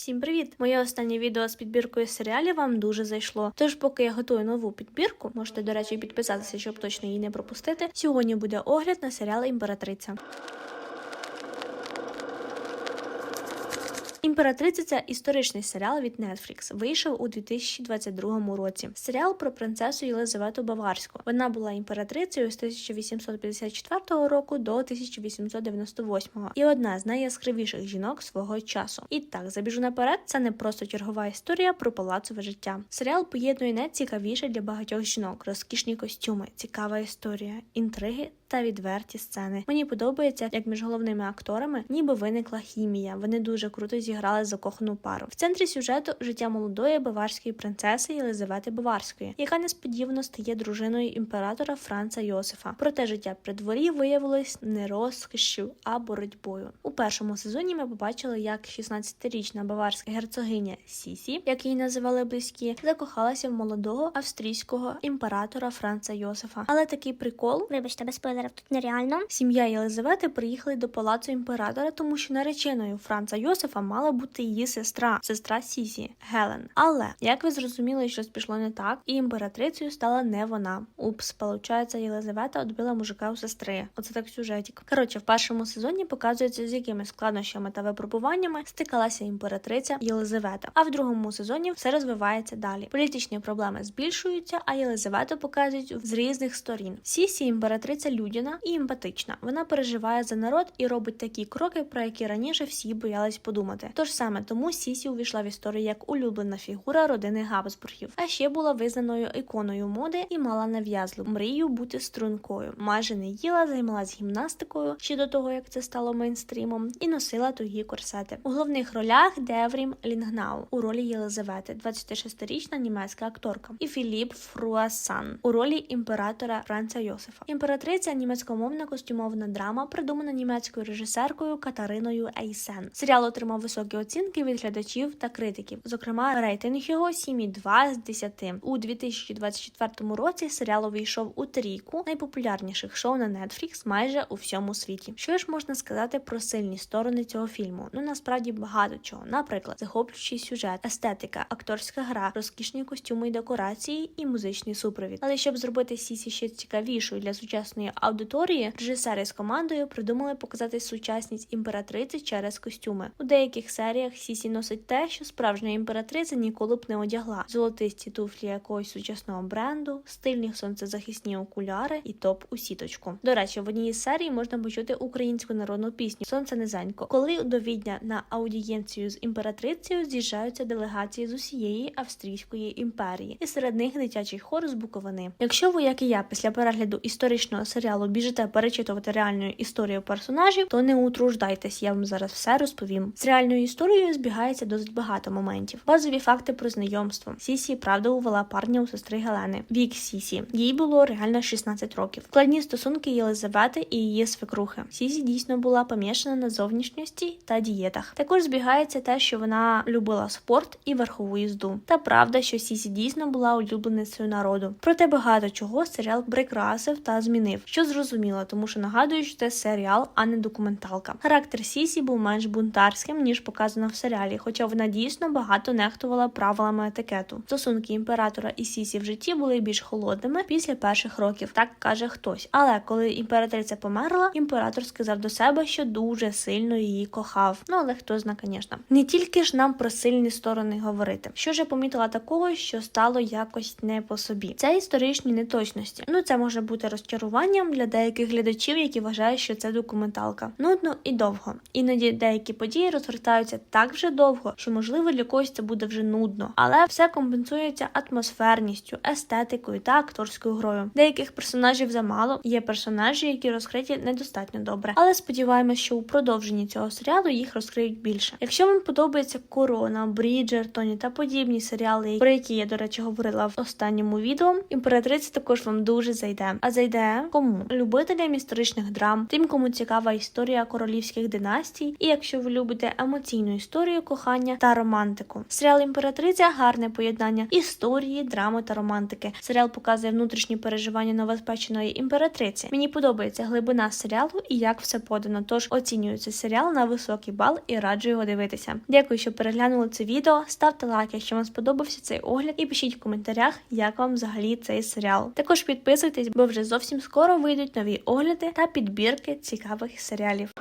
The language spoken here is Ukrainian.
Всім привіт! Моє останнє відео з підбіркою серіалів вам дуже зайшло. Тож, поки я готую нову підбірку, можете, до речі, підписатися, щоб точно її не пропустити. Сьогодні буде огляд на серіал Імператриця. Імператриця це історичний серіал від Netflix. Вийшов у 2022 році. Серіал про принцесу Єлизавету Баварську. Вона була імператрицею з 1854 року до 1898 і одна з найяскравіших жінок свого часу. І так, забіжу наперед, це не просто чергова історія про палацове життя. Серіал поєднує найцікавіше для багатьох жінок, розкішні костюми, цікава історія, інтриги та відверті сцени. Мені подобається, як між головними акторами ніби виникла хімія. Вони дуже круто зіграли закохану пару. В центрі сюжету життя молодої баварської принцеси Єлизавети Баварської, яка несподівано стає дружиною імператора Франца Йосифа. Проте життя при дворі виявилось не розкішшю, а боротьбою. У першому сезоні ми побачили, як 16-річна баварська герцогиня Сісі, як її називали близькі, закохалася в молодого австрійського імператора Франца Йосифа. Але такий прикол Вибачте, без спойлерів тут нереально. Сім'я Єлизавети приїхали до палацу імператора, тому що нареченою Франца Йосифа мала бути її сестра, сестра Сісі Гелен. Але як ви зрозуміли, щось пішло не так, і імператрицею стала не вона. Упс, получається, Єлизавета відбила мужика у сестри. Оце так сюжетик. Коротше, в першому сезоні показується, з якими складнощами та випробуваннями стикалася імператриця Єлизавета. А в другому сезоні все розвивається далі. Політичні проблеми збільшуються, а Єлизавету показують з різних сторін. Сісі імператриця людяна і емпатична. Вона переживає за народ і робить такі кроки, про які раніше всі боялись подумати. Тож саме тому Сісі увійшла в історію як улюблена фігура родини Габсбургів, а ще була визнаною іконою моди і мала нав'язлу мрію бути стрункою. Майже не їла, займалась гімнастикою ще до того, як це стало мейнстрімом, і носила тугі корсети. У головних ролях Деврім Лінгнау у ролі Єлизавети, 26-річна німецька акторка, і Філіп Фруасан у ролі імператора Франца Йосифа. Імператриця німецькомовна костюмована драма, придумана німецькою режисеркою Катариною Ейсен. Серіал отримав високі оцінки від глядачів та критиків. Зокрема, рейтинг його 7,2 з 10. У 2024 році серіал увійшов у трійку найпопулярніших шоу на Netflix майже у всьому світі. Що ж можна сказати про сильні сторони цього фільму? Ну насправді багато чого. Наприклад, захоплюючий сюжет, естетика, акторська гра, розкішні костюми і декорації і музичний супровід. Але щоб зробити Сісі ще цікавішою для сучасної аудиторії, режисери з командою придумали показати сучасність імператриці через костюми. У деяких серіях Сісі носить те, що справжня імператриця ніколи б не одягла: золотисті туфлі якогось сучасного бренду, стильні сонцезахисні окуляри і топ у сіточку. До речі, в одній із серій можна почути українську народну пісню Сонце низенько, коли до Відня на аудієнцію з імператрицею з'їжджаються делегації з усієї австрійської імперії, і серед них дитячий хор з Буковини. Якщо ви, як і я, після перегляду історичного серіалу біжите перечитувати реальну історію персонажів, то не утруждайтесь, я вам зараз все розповім. З реальною історією збігається досить багато моментів. Базові факти про знайомство. Сісі правда увела парня у сестри Гелени. Вік Сісі. Їй було реально 16 років. Складні стосунки Єлизавети і її свекрухи. Сісі дійсно була помішана на зовнішньості та дієтах. Також збігається те, що вона любила спорт і верхову їзду. Та правда, що Сісі дійсно була улюбленицею народу. Проте багато чого серіал прикрасив та змінив, що зрозуміло, тому що нагадую, що це серіал, а не документалка. Характер Сісі був менш бунтарським ніж показано в серіалі, хоча вона дійсно багато нехтувала правилами етикету. Стосунки імператора і Сісі в житті були більш холодними після перших років, так каже хтось. Але коли імператриця померла, імператор сказав до себе, що дуже сильно її кохав. Ну але хто зна, звісно. Не тільки ж нам про сильні сторони говорити. Що ж я помітила такого, що стало якось не по собі. Це історичні неточності. Ну це може бути розчаруванням для деяких глядачів, які вважають, що це документалка. Нудно і довго. Іноді деякі події розгортаються так вже довго, що можливо для когось це буде вже нудно, але все компенсується атмосферністю, естетикою та акторською грою. Деяких персонажів замало, є персонажі, які розкриті недостатньо добре. Але сподіваємось, що у продовженні цього серіалу їх розкриють більше. Якщо вам подобається Корона, Бріджертоні та подібні серіали, про які я, до речі, говорила в останньому відео, імператриця також вам дуже зайде. А зайде кому? Цілому, любителям історичних драм, тим, кому цікава історія королівських династій, і якщо ви любите емоційну історію кохання та романтику. Серіал Імператриця гарне поєднання історії, драми та романтики. Серіал показує внутрішні переживання новоспеченої імператриці. Мені подобається глибина серіалу і як все подано. Тож оцінюю цей серіал на високий бал і раджу його дивитися. Дякую, що переглянули це відео. Ставте лайк, якщо вам сподобався цей огляд, і пишіть в коментарях, як вам взагалі цей серіал. Також підписуйтесь, бо вже зовсім скоро вийдуть нові огляди та підбірки цікавих серіалів.